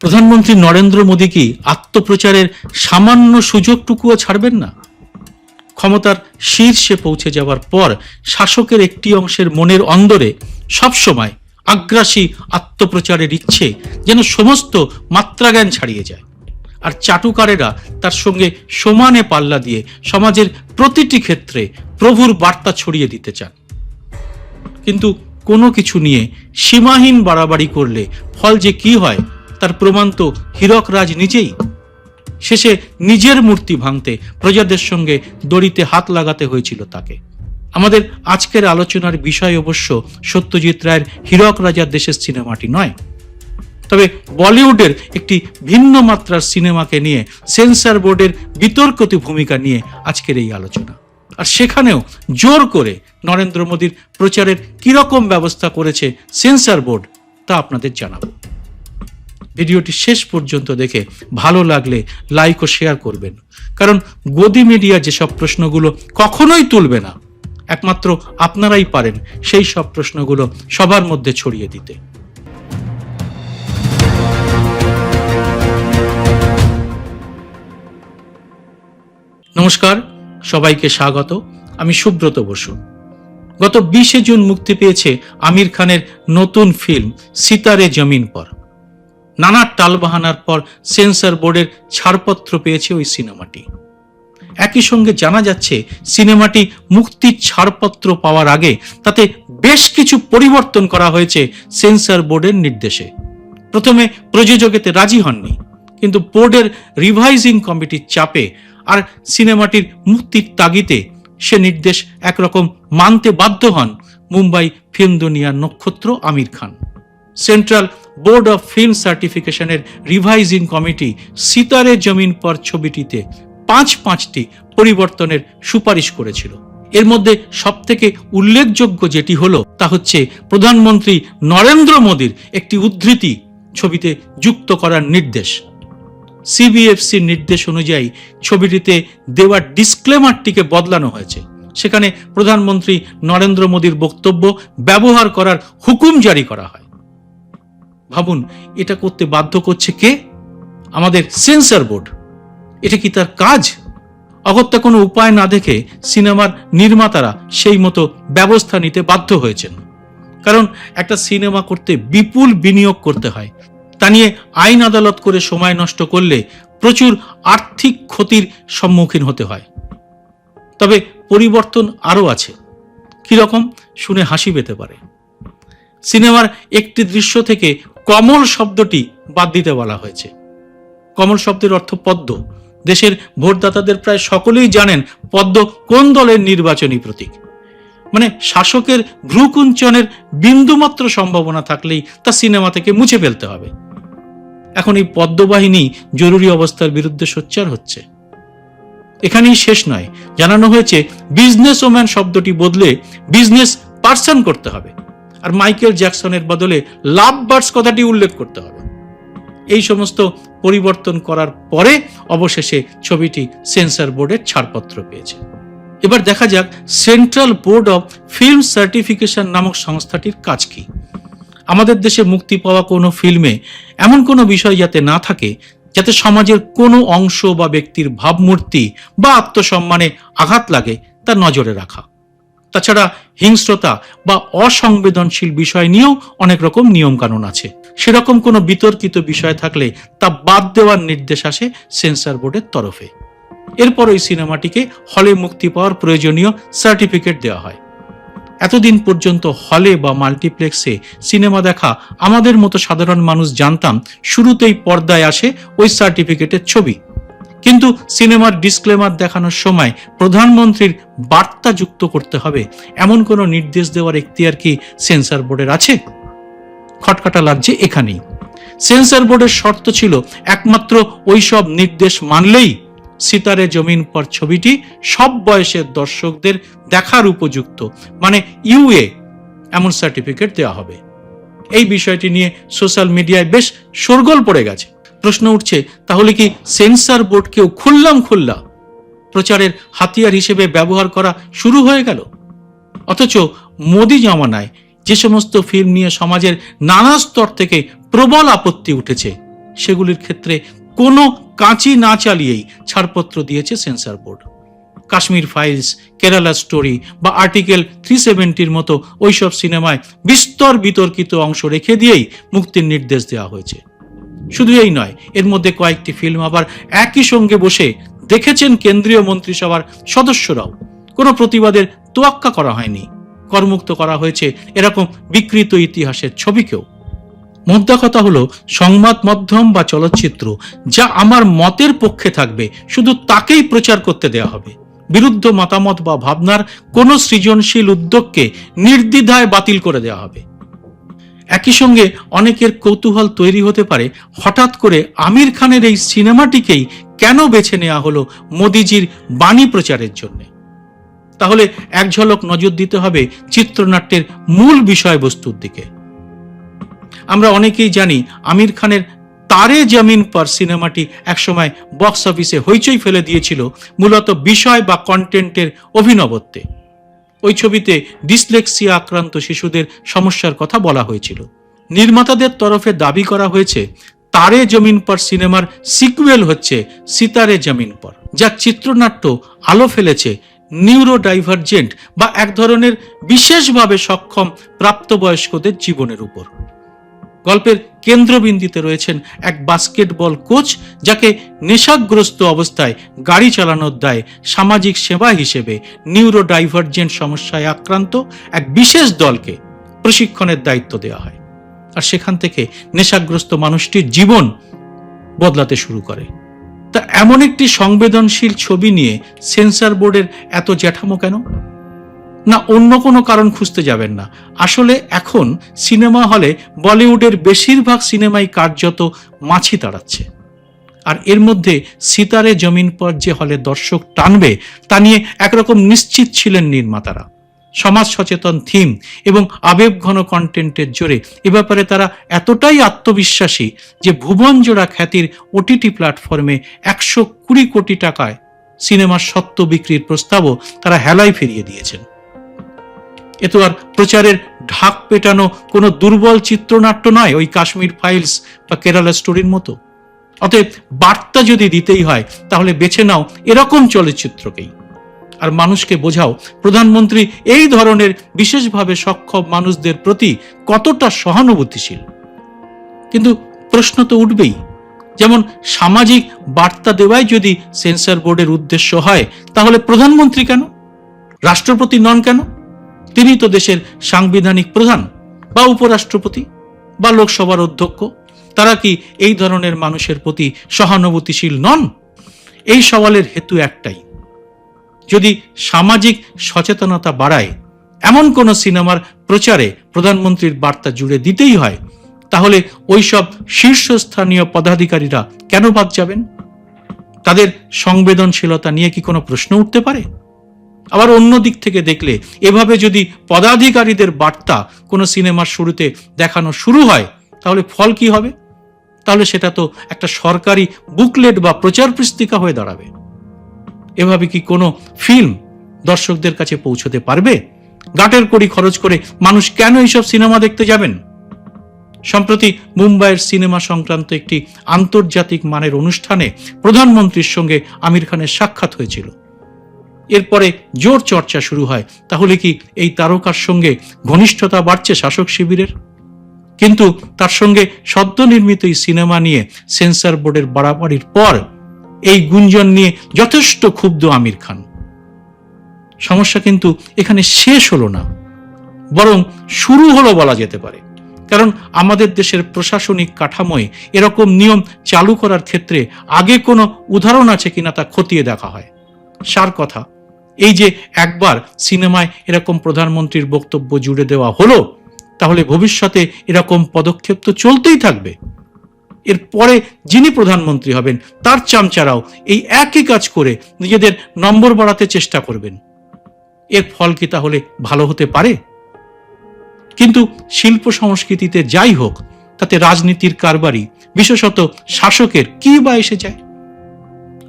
প্রধানমন্ত্রী নরেন্দ্র মোদী কি আত্মপ্রচারের সামান্য সুযোগটুকুও ছাড়বেন না? ক্ষমতার শীর্ষে পৌঁছে যাওয়ার পর শাসকের একটি অংশের মনের অন্দরে সবসময় আগ্রাসী আত্মপ্রচারের ইচ্ছে যেন সমস্ত মাত্রাজ্ঞান ছাড়িয়ে যায়। আর চাটুকারেরা তার সঙ্গে সমানে পাল্লা দিয়ে সমাজের প্রতিটি ক্ষেত্রে প্রভুর বার্তা ছড়িয়ে দিতে চান। কিন্তু কোনো কিছু নিয়ে সীমাহীন বাড়াবাড়ি করলে ফল যে কি হয় তার প্রমাণ তো হীরক রাজ নিজেই। শেষে নিজের মূর্তি ভাঙতে প্রজাদের সঙ্গে দড়িতে হাত লাগাতে হয়েছিল তাকে। আমাদের আজকের আলোচনার বিষয় অবশ্য সত্যজিৎ রায়ের হীরক রাজার দেশের সিনেমাটি নয়। তবে বলিউডের একটি ভিন্ন মাত্রার সিনেমাকে নিয়ে সেন্সর বোর্ডের বিতর্কিত ভূমিকা নিয়ে আজকের এই আলোচনা। আর সেখানেও জোর করে নরেন্দ্র মোদীর প্রচারের কীরকম ব্যবস্থা করেছে সেন্সর বোর্ড তা আপনাদের জানাব। ভিডিওটি শেষ পর্যন্ত দেখে ভালো লাগলে লাইক ও শেয়ার করবেন। কারণ গদি মিডিয়া যেসব প্রশ্নগুলো কখনোই তুলবে না, একমাত্র আপনারাই পারেন সেই সব প্রশ্নগুলো সবার মধ্যে ছড়িয়ে দিতে। নমস্কার, সবাইকে স্বাগত, আমি সুব্রত বসু। গত বিশে জুন মুক্তি পেয়েছে আমির খানের নতুন ফিল্ম সিতারে জমিন পর। নানা টালবাহানার পর সেন্সর বোর্ডের ছাড়পত্র পেয়েছে ওই সিনেমাটি। একই সঙ্গে জানা যাচ্ছে, সিনেমাটি মুক্তির ছাড়পত্র পাওয়ার আগে তাতে বেশ কিছু পরিবর্তন করা হয়েছে সেন্সর বোর্ডের নির্দেশে। প্রথমে প্রযোজক এতে রাজি হননি, কিন্তু বোর্ডের রিভাইজিং কমিটির চাপে আর সিনেমাটির মুক্তির তাগিতে সে নির্দেশ একরকম মানতে বাধ্য হন মুম্বাই ফিল্ম দুনিয়ার নক্ষত্র Aamir Khan. Central board of film সার্টিফিকেশনের revising committee Sitaare Zameen Par ছবিটিতে পাঁচ পাঁচটি পরিবর্তনের সুপারিশ করেছিল। এর মধ্যে সবথেকে উল্লেখযোগ্য যেটি হলো, তা হচ্ছে প্রধানমন্ত্রী নরেন্দ্র মোদীর একটি উদ্ধৃতি ছবিতে যুক্ত করার নির্দেশ। সিবিএফসির নির্দেশ অনুযায়ী ছবিটিতে দেওয়া ডিসক্লেমারটিকে বদলানো হয়েছে। সেখানে প্রধানমন্ত্রী নরেন্দ্র মোদীর বক্তব্য ব্যবহার করার হুকুম জারি করা হয়। ভাবুন, এটা করতে বাধ্য করছে কে? আমাদের সেন্সর বোর্ড। এটা কি তার কাজ? অগত্যা কোনো উপায় না দেখে সিনেমার নির্মাতারা সেই মতো ব্যবস্থা নিতে বাধ্য হয়েছেন। কারণ একটা সিনেমা করতে বিপুল বিনিয়োগ করতে হয়। তা নিয়ে আইন আদালত করে সময় নষ্ট করলে প্রচুর আর্থিক ক্ষতির সম্মুখীন হতে হয়। তবে পরিবর্তন আরও আছে। কীরকম? শুনে হাসি পেতে পারে। সিনেমার একটি দৃশ্য থেকে কমল শব্দটি বাদ দিতে বলা হয়েছে। কমল শব্দের অর্থ পদ্ম। দেশের ভোটদাতাদের প্রায় সকলেই জানেন পদ্ম কোন দলের নির্বাচনী প্রতীক। মানে শাসকের ভ্রুকুঞ্চনের বিন্দুমাত্র সম্ভাবনা থাকলেই তা সিনেমা থেকে মুছে ফেলতে হবে। এখন এই পদ্মবাহিনী জরুরি অবস্থার বিরুদ্ধে সোচ্চার হচ্ছে। এখানেই শেষ নয়। জানানো হয়েছে, বিজনেস ওম্যান শব্দটি বদলে বিজনেস পার্সন করতে হবে। আর মাইকেল জ্যাকসনের বদলে লাভ বার্ডস কথাটি উল্লেখ করতে হবে। এই সমস্ত পরিবর্তন করার পরে অবশেষে ছবিটি সেন্সর বোর্ডের ছাড়পত্র পেয়েছে। এবার দেখা যাক central board of film certification নামক সংস্থাটির কাজ কি। আমাদের দেশে মুক্তি পাওয়া কোনো ফিল্মে এমন কোনো বিষয় যাতে না থাকে, যাতে সমাজের কোনো অংশ বা ব্যক্তির ভাবমূর্তি বা আত্মসম্মানে আঘাত লাগে তা নজরে রাখা। তাছাড়া হিংস্রতা বা অসংবেদনশীল বিষয় নিয়েও অনেক রকম নিয়মকানুন আছে। সেরকম কোনো বিতর্কিত বিষয় থাকলে তা বাদ দেওয়ার নির্দেশ আসে সেন্সর বোর্ডের তরফে। এরপর ওই সিনেমাটিকে হলে মুক্তি পাওয়ার প্রয়োজনীয় সার্টিফিকেট দেওয়া হয়। এতদিন পর্যন্ত হলে বা মাল্টিপ্লেক্সে সিনেমা দেখা আমাদের মতো সাধারণ মানুষ জানতাম শুরুতেই পর্দায় আসে ওই সার্টিফিকেটের ছবি। কিন্তু সিনেমার ডিসক্লেমার দেখানোর সময় প্রধানমন্ত্রীর বার্তা যুক্ত করতে হবে। এমন কোনো নির্দেশ দেওয়ার এখতিয়ার কি সেন্সর বোর্ডের আছে? খটকাটা লাগছে এখানেই। সেন্সর বোর্ডের শর্ত ছিল একমাত্র ওই সব নির্দেশ মানলেই সিতারে জমিন পর ছবিটি সব বয়সের দর্শকদের দেখার উপযুক্ত। মানে ইউএ এমন সার্টিফিকেট দেওয়া হবে। এই বিষয়টি নিয়ে সোশ্যাল মিডিয়ায় বেশ শোরগোল পড়ে গেছে। প্রশ্ন উঠছে, তাহলে কি সেন্সর বোর্ডকেও খুললাম খুল্লা? প্রচারের হাতিয়ার হিসেবে ব্যবহার করা শুরু হয়ে গেল। অথচ মোদি জমানায় যে সমস্ত ফিল্ম নিয়ে সমাজের নানা স্তর থেকে প্রবল আপত্তি উঠেছে, সেগুলির ক্ষেত্রে কোনো কাঁচি না চালিয়েই ছাড়পত্র দিয়েছে censor board. Kashmir files, Kerala story বা আর্টিকেল থ্রি সেভেন্টির মতো ওইসব সিনেমায় বিস্তর বিতর্কিত অংশ রেখে দিয়েই মুক্তির নির্দেশ দেওয়া হয়েছে। শুধু এই নয়, এর মধ্যে কয়েকটি ফিল্ম আবার একই সঙ্গে বসে দেখেছেন কেন্দ্রীয় মন্ত্রিসভার সদস্যরাও। কোনো প্রতিবাদের তোয়াক্কা করা হয়নি। করমুক্ত করা হয়েছে এরকম বিকৃত ইতিহাসের ছবিকেও। মোদ্দা কথা হলো, সংবাদ মাধ্যম বা চলচ্চিত্র যা আমার মতের পক্ষে থাকবে, শুধু তাকেই প্রচার করতে দেওয়া হবে। বিরুদ্ধ মতামত বা ভাবনার কোনো সৃজনশীল উদ্যোগকে নির্দ্বিধায় বাতিল করে দেওয়া হবে। একই সঙ্গে অনেকের কৌতূহল তৈরি হতে পারে। হঠাৎ করে আমির খানের এই সিনেমাটিকেই কেন বেছে নেওয়া হলো মোদিজির বাণী প্রচারের জন্য? তাহলে এক ঝলক নজর দিতে হবে চিত্রনাট্যের মূল বিষয়বস্তুর দিকে। আমরা অনেকেই জানি আমির খানের তারে জমিন পর সিনেমাটি একসময় বক্স অফিসে হইচই ফেলে দিয়েছিল, মূলত বিষয় বা কন্টেন্টের অভিনবত্বে। ওই ছবিতে ডিসলেক্সিয়া আক্রান্ত শিশুদের সমস্যার কথা বলা হয়েছিল। নির্মাতাদের তরফে দাবি করা হয়েছে, তারে জমিন পর সিনেমার সিকুয়েল হচ্ছে সিতারে জমিন পর। যা চিত্রনাট্য আলো ফেলেছে নিউরো ডাইভার্জেন্ট বা এক ধরনের বিশেষভাবে সক্ষম প্রাপ্তবয়স্কদের জীবনের উপর। গল্পের কেন্দ্রবিন্দুতে রয়েছেন এক বাস্কেটবল কোচ যাকে নেশাগ্রস্ত অবস্থায় গাড়ি চালানোর দায় সামাজিক সেবা হিসেবে নিউরো ডাইভার্জেন্ট সমস্যায় আক্রান্ত এক বিশেষ দলকে প্রশিক্ষণের দায়িত্ব দেওয়া হয়। আর সেখান থেকে নেশাগ্রস্ত মানুষটির জীবন বদলাতে শুরু করে। তা এমন একটি সংবেদনশীল ছবি নিয়ে সেন্সর বোর্ডের এত জ্যাঠামো কেন? না অন্য কোনো কারণ খুঁজতে যাবেন না। আসলে এখন সিনেমা হলে বলিউডের বেশিরভাগ সিনেমাই কার্যত মাছি তাড়াচ্ছে। আর এর মধ্যে সিতারে জমিন পর যে হলে দর্শক টানবে, তা নিয়ে একরকম নিশ্চিত ছিলেন নির্মাতারা। সমাজ সচেতন থিম এবং আবেগঘন কন্টেন্টের জোরে এ ব্যাপারে তারা এতটাই আত্মবিশ্বাসী যে ভুবনজোড়া খ্যাতির ওটিটি প্ল্যাটফর্মে একশো কুড়ি কোটি টাকায় সিনেমার সত্ত্ব বিক্রির প্রস্তাবও তারা হেলায় ফিরিয়ে দিয়েছেন। এ তো আর প্রচারের ঢাক পেটানো কোনো দুর্বল চিত্রনাট্য নয় ওই কাশ্মীর ফাইলস বা কেরালা স্টোরির মতো। অতএব বার্তা যদি দিতেই হয়, তাহলে বেছে নাও এরকম চলচ্চিত্রকেই। আর মানুষকে বোঝাও, প্রধানমন্ত্রী এই ধরনের বিশেষভাবে সক্ষম মানুষদের প্রতি কতটা সহানুভূতিশীল। কিন্তু প্রশ্ন তো উঠবেই, যেমন সামাজিক বার্তা দেওয়াই যদি সেন্সর বোর্ডের উদ্দেশ্য হয়, তাহলে প্রধানমন্ত্রী কেন? রাষ্ট্রপতি নন কেন? তিনি তো দেশের সাংবিধানিক প্রধান বা উপরাষ্ট্রপতি বা লোকসভার অধ্যক্ষ। তারা কি এই ধরনের মানুষের প্রতি সহানুভূতিশীল নন? এই সওয়ালের হেতু একটাই। যদি সামাজিক সচেতনতা বাড়ায়, এমন কোন সিনেমার প্রচারে প্রধানমন্ত্রীর বার্তা জুড়ে দিতেই হয়, তাহলে ওইসব শীর্ষস্থানীয় পদাধিকারীরা কেন বাদ যাবেন? তাদের সংবেদনশীলতা নিয়ে কি কোনো প্রশ্ন উঠতে পারে? আবার অন্য দিক থেকে দেখলে, এভাবে যদি পদাধিকারীদের বার্তা কোনো সিনেমার শুরুতে দেখানো শুরু হয়, তাহলে ফল কি হবে? তাহলে সেটা তো একটা সরকারি বুকলেট বা প্রচার পুস্তিকা হয়ে দাঁড়াবে। এভাবে কি কোনো ফিল্ম দর্শকদের কাছে পৌঁছতে পারবে? গাটের কড়ি খরচ করে মানুষ কেন এইসব সিনেমা দেখতে যাবেন? সম্প্রতি মুম্বাইয়ের সিনেমা সংক্রান্ত একটি আন্তর্জাতিক মানের অনুষ্ঠানে প্রধানমন্ত্রীর সঙ্গে আমির খানের সাক্ষাৎ হয়েছিল। এরপরে জোর চর্চা শুরু হয়। তাহলে কি এই তারকার সঙ্গে ঘনিষ্ঠতা বাড়ছে শাসক শিবিরের? কিন্তু তার সঙ্গে সদ্য নির্মিত এই সিনেমা নিয়ে সেন্সর বোর্ডের বাড়াবাড়ির পর এই গুঞ্জন নিয়ে যথেষ্ট ক্ষুব্ধ আমির খান। সমস্যা কিন্তু এখানে শেষ হলো না, বরং শুরু হলো বলা যেতে পারে। কারণ আমাদের দেশের প্রশাসনিক কাঠামোয় এরকম নিয়ম চালু করার ক্ষেত্রে আগে কোনো উদাহরণ আছে কিনা তা খতিয়ে দেখা হয়। সার কথা এই যে একবার সিনেমায় এরকম প্রধানমন্ত্রীর বক্তব্য জুড়ে দেওয়া হলো, তাহলে ভবিষ্যতে এরকম পদক্ষেপ তো চলতেই থাকবে। এরপরে যিনি প্রধানমন্ত্রী হবেন, তার চামচারাও এই একই কাজ করে নিজেদের নম্বর বাড়াতে চেষ্টা করবেন। এর ফল কি তাহলে ভালো হতে পারে? কিন্তু শিল্প সংস্কৃতিতে যাই হোক, তাতে রাজনীতির কারবারি বিশেষত শাসকের, কি বা এসে যায়?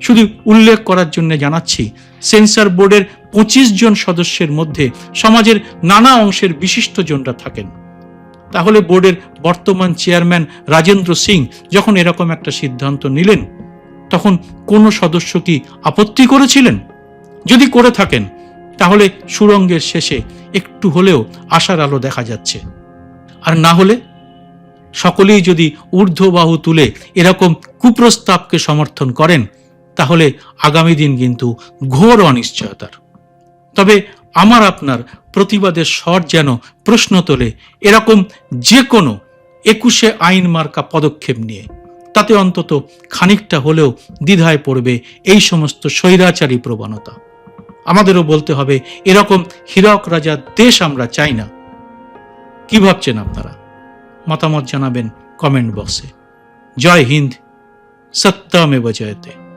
শুধু উল্লেখ করার জন্য জানাচ্ছি, সেন্সর বোর্ডের পঁচিশ জন সদস্যের মধ্যে সমাজের নানা অংশের বিশিষ্টজনরা থাকেন। তাহলে বোর্ডের বর্তমান চেয়ারম্যান রাজেন্দ্র সিং যখন এরকম একটা সিদ্ধান্ত নিলেন, তখন কোনো সদস্য কি আপত্তি করেছিলেন? যদি করে থাকেন, তাহলে সুরঙ্গের শেষে একটু হলেও আশার আলো দেখা যাচ্ছে। আর না হলে? সকলেই যদি ঊর্ধ্ববাহু তুলে এরকম কুপ্রস্তাবকে সমর্থন করেন তাহলে আগামী দিন কিন্তু ঘোর অনিশ্চয়তার। তবে আমার আপনার প্রতিবাদের স্বর যেন প্রশ্ন তোলে এরকম যে কোনো একুশে আইন মার্কা পদক্ষেপ নিয়ে। তাতে অন্তত খানিকটা হলেও দ্বিধায় পড়বে এই সমস্ত স্বৈরাচারী প্রবণতা। আমাদেরও বলতে হবে, এরকম হীরক রাজার দেশ আমরা চাই না। কি ভাবছেন আপনারা? মতামত জানাবেন কমেন্ট বক্সে। জয় হিন্দ, সত্যমেব জয়তে।